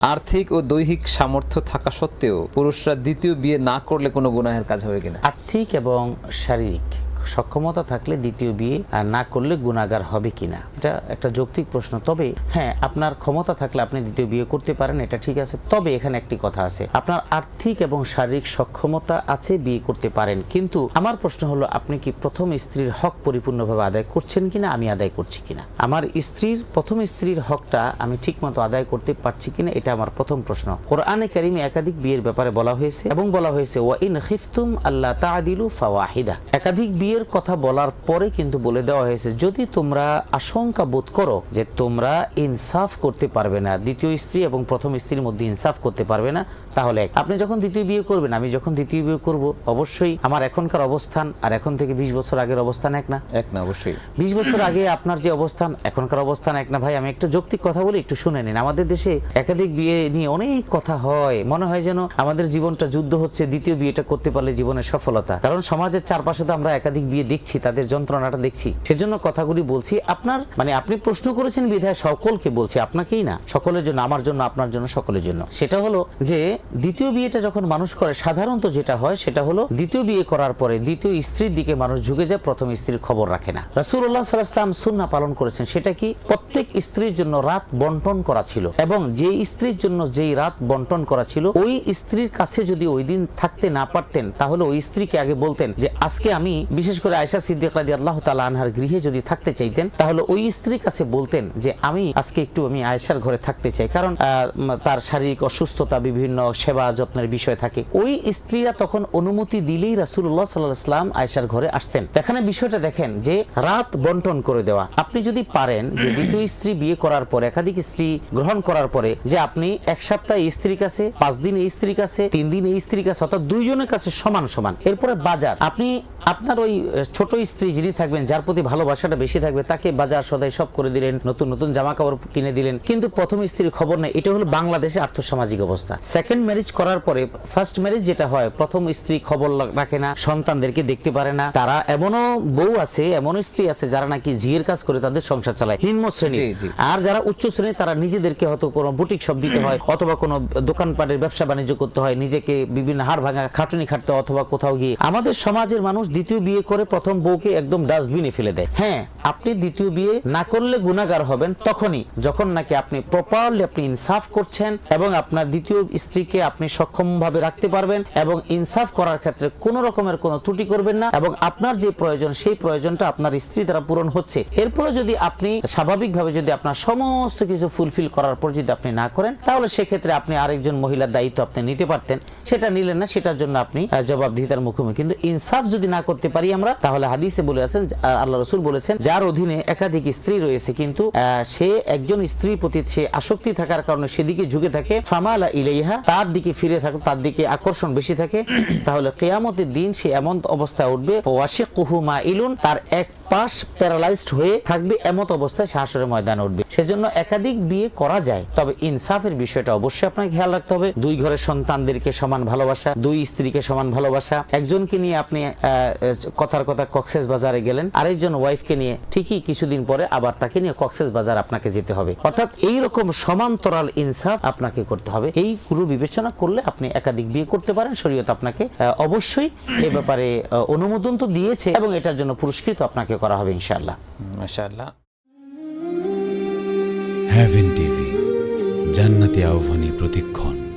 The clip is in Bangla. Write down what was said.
আর্থিক ও দৈহিক সামর্থ্য থাকা সত্ত্বেও পুরুষরা দ্বিতীয় বিয়ে না করলে কোনো গুনাহের কাজ হবে কিনা? আর্থিক এবং শারীরিক। সক্ষমতা থাকলে দ্বিতীয় বিয়ে আর না করলে গুণাগার হবে কিনা? এটা একটা যৌক্তিক প্রশ্ন। তবে হ্যাঁ আপনার ক্ষমতা থাকলে আপনি দ্বিতীয় বিয়ে করতে পারেন, এটা ঠিক আছে। তবে এখানে একটি কথা আছে। আপনার আর্থিক এবং শারীরিক সক্ষমতা আছে, বিয়ে করতে পারেন। কিন্তু আমার প্রশ্ন হলো, আপনি কি প্রথম স্ত্রীর হক পরিপূর্ণভাবে আদায় করছেন কিনা, আমি আদায় করছি কিনা? আমার স্ত্রীর, প্রথম স্ত্রীর হকটা আমি ঠিকমতো আদায় করতে পারছি কিনা, এটা আমার প্রথম প্রশ্ন। কোরআনে কারিমে একাধিক বিয়ের ব্যাপারে বলা হয়েছে এবং বলা হয়েছে, ওয়া ইন খিফতুম আল্লাহ তাআদিলু ফাওয়াহিদা। একাধিক বিয়ের কথা বলার পরে কিন্তু বলে দেওয়া হয়েছে যদি তোমরা আশঙ্কা বোধ করো যে তোমরা ইনসাফ করতে পারবে না দ্বিতীয় স্ত্রী এবং প্রথম স্ত্রীর মধ্যে ইনসাফ করতে পারবে না তাহলে আপনি যখন দ্বিতীয় বিয়ে করবেন আমি যখন দ্বিতীয় বিয়ে করব অবশ্যই আমার এখনকার অবস্থান আর এখন থেকে বিশ বছর আগের অবস্থান এক না? এক না অবশ্যই। বিশ বছর আগে আপনার যে অবস্থান এখনকার অবস্থান এক না ভাই আমি একটা যৌক্তিক কথা বলি একটু শুনে নিন। আমাদের দেশে একাধিক বিয়ে নিয়ে অনেক কথা হয় মনে হয় যেন আমাদের জীবনটা যুদ্ধ হচ্ছে দ্বিতীয় বিয়েটা করতে পারলে জীবনের সফলতা। কারণ সমাজের চারপাশে তো আমরা একাধিক বিয়ে দেখছি, তাদের যন্ত্রণাটা দেখছি। সেজন্য কথাগুলি বলছি, আপনার মানে আপনি প্রশ্ন করেছেন বিধায় সকলকে বলছি, আপনাকেই না, সকলের জন্য, আমার জন্য, আপনার জন্য, সকলের জন্য। সেটা হলো যে, দ্বিতীয় বিয়েটা যখন মানুষ করে, সাধারণত যেটা হয়, সেটা হলো দ্বিতীয় বিয়ে করার পরে দ্বিতীয় স্ত্রীর দিকে মানুষ ঝুঁকে যায়, প্রথম স্ত্রীর খবর রাখে না। আলাইহি ওয়াসাল্লাম সুন্নাহ পালন করেছেন, সেটা কি? প্রত্যেক স্ত্রীর জন্য রাত বন্টন করা ছিল, এবং যে স্ত্রীর জন্য যেই রাত বন্টন করা ছিল, ওই স্ত্রীর কাছে যদি ওই দিন থাকতে না পারতেন, তাহলে ওই স্ত্রীকে আগে বলতেন যে, আজকে আমি বিশেষ করে আয়সা সিদ্দিক রাদিয়াল্লাহু তাআলা আনহার গৃহে যদি থাকতে চাইতেন, তাহলে ওই স্ত্রীর কাছে বলতেন যে, আমি আজকে একটু আমি আয়েশার ঘরে থাকতে চাই। কারণ তার শারীরিক অসুস্থতা, বিভিন্ন সেবা যত্নের বিষয় থাকে। ওই স্ত্রীরা তখন অনুমতি দিলেই আলাইহি ওয়াসাল্লাম আয়েশার ঘরে আসতেন। এখানে বিষয়টা দেখেন যে, রাত বন্টন করে দেওয়া। আপনি যদি পারেন যে, দ্বিতীয় স্ত্রী বিয়ে করার পরে, একাধিক স্ত্রী গ্রহণ করার পরে, যে, আপনি এক সপ্তাহ স্ত্রীর কাছে, পাঁচ দিন এই স্ত্রীর কাছে, তিন দিন এই স্ত্রীর কাছে, অর্থাৎ দুইজনের কাছে সমান সমান। এরপরে বাজার। আপনি আপনার ওই ছোট স্ত্রী যিনি থাকবেন যার প্রতি ভালোবাসাটা বেশি থাকবে তাকে বাজার সদাই সব করে দিলেন নতুন নতুন জামা কাপড় কিনে দিলেন। কিন্তু প্রথম স্ত্রীর খবর নেই এটা হলো বাংলাদেশের আর্থসামাজিক অবস্থা। সেকেন্ড ম্যারেজ করার পরে ফার্স্ট ম্যারেজ যেটা হয় প্রথম স্ত্রী খবর রাখে না সন্তানদেরকে দেখতে পারে না। তারা এমনও বউ আছে এমন স্ত্রী আছে যারা নাকি ঝিয়ের কাজ করে তাদের সংসার চালায় নিম্ন শ্রেণি। আর যারা উচ্চ শ্রেণি তারা নিজেদেরকে হয়তো কোনো বুটিক সব দিতে হয় অথবা কোনো দোকানপাটের ব্যবসা বাণিজ্য করতে হয় নিজেকে বিভিন্ন হাড় ভাঙা খাটুনি খাটতে অথবা কোথাও গিয়ে। আমাদের সমাজের মানুষ দ্বিতীয় বিয়ে করে প্রথম বউকে একদম ডাস্টবিনে ফেলে দেয়। হ্যাঁ আপনি দ্বিতীয় বিয়ে না করলে গুণাগার হবেন তখনই, যখন নাকি আপনি প্রপারলি আপনি ইনসাফ করছেন এবং আপনার দ্বিতীয় স্ত্রীকে আপনি সক্ষম ভাবে রাখতে পারবেন এবং ইনসাফ করার ক্ষেত্রে কোন রকমের কোনো ত্রুটি করবেন না এবং আপনার যে প্রয়োজন, সেই প্রয়োজনটা আপনার স্ত্রী দ্বারা পূরণ হচ্ছে। এরপরে যদি আপনি স্বাভাবিকভাবে যদি আপনার সমস্ত কিছু ফুলফিল করার পর যদি আপনি না করেন, তাহলে সেক্ষেত্রে আপনি আরেকজন মহিলার দায়িত্ব আপনি নিতে পারতেন। সেটা নিলেন না, সেটার জন্য আপনি জবাবদিহিতার মুখোমুখি। কিন্তু ইনসাফ যদি না করতে পারি আমরা তাহলে হাদিসে বলে আছেন আল্লাহ রসুল বলেছেন যার অধীনে একাধিক স্ত্রী রয়েছে কিন্তু সে একজন স্ত্রীর প্রতি সে আসক্তি থাকার কারণে সেদিকে ঝুঁকে থাকে ফামালা ইলাইহা তার দিকে ফিরে থাকে তার দিকে আকর্ষণ বেশি থাকে তাহলে কেয়ামতের দিন সে এমন অবস্থায় উঠবে ওয়াশে কুহু মা ইলুন তার এক পাশ প্যারালাইজড হয়ে থাকবে এমত অবস্থায় হাসরের ময়দানে উঠবে। সেজন্য একাধিক বিয়ে করা যায় তবে ইনসাফের বিষয়টা অবশ্যই আপনাকে খেয়াল রাখতে হবে। দুই ঘরের সন্তানদেরকে সমান ভালোবাসা দুই স্ত্রীকে সমান ভালোবাসা একজনকে নিয়ে আপনি আহ, কথার কথা কক্সেস বাজারে গেলেন। আরেকজন ওয়াইফকে নিয়ে ঠিকই কিছুদিন পরে আবার তাকে নিয়ে কক্সেস বাজার আপনাকে যেতে হবে। অর্থাৎ এই রকম সমান্তরাল ইনসাফ আপনাকে করতে হবে। এই গুরু বিবেচনা করলে আপনি একাধিক বিয়ে করতে পারেন। শরীয়ত আপনাকে অবশ্যই এ ব্যাপারে অনুমোদন তো দিয়েছে এবং এটার জন্য পুরস্কৃত আপনাকে করা হবে ইনশাআল্লাহ। মাশাআল্লাহ। হ্যাভেন টিভি জান্নাতি আহ্বানী প্রতিক্ষণ।